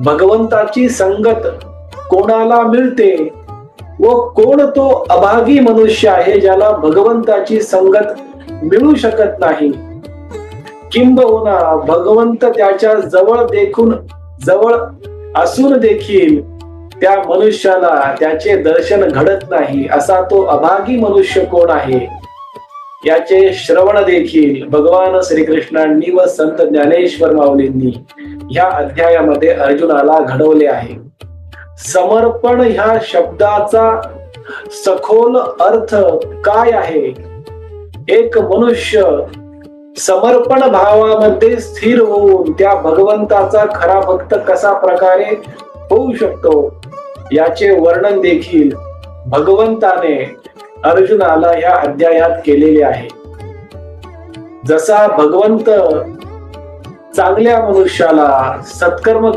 भगवंताची संगत कोणाला मिळते व कोण तो अभागी मनुष्य आहे ज्याला भगवंताची संगत मिळू शकत नाही? किंबहुना भगवंत त्याच्याजवळ देखून जवळ असून देखील त्या मनुष्याला त्याचे दर्शन घडत नाही असा तो अभागी मनुष्य कोण आहे? याचे श्रवण देखील भगवान श्रीकृष्णांनी व संत ज्ञानेश्वर माऊलींनी ह्या अध्यायामध्ये अर्जुनाला घडवले आहे. समर्पण ह्या शब्दाचा सखोल अर्थ काय आहे? एक मनुष्य समर्पण भावामध्ये स्थिर होऊन त्या भगवंताचा खरा भक्त कसा प्रकारे होऊ शकतो? याचे वर्णन देखील भगवंताने अर्जुनाला या अध्यायात केलेले आहे. जसा भगवंत चांगल्या मनुष्याला सत्कर्म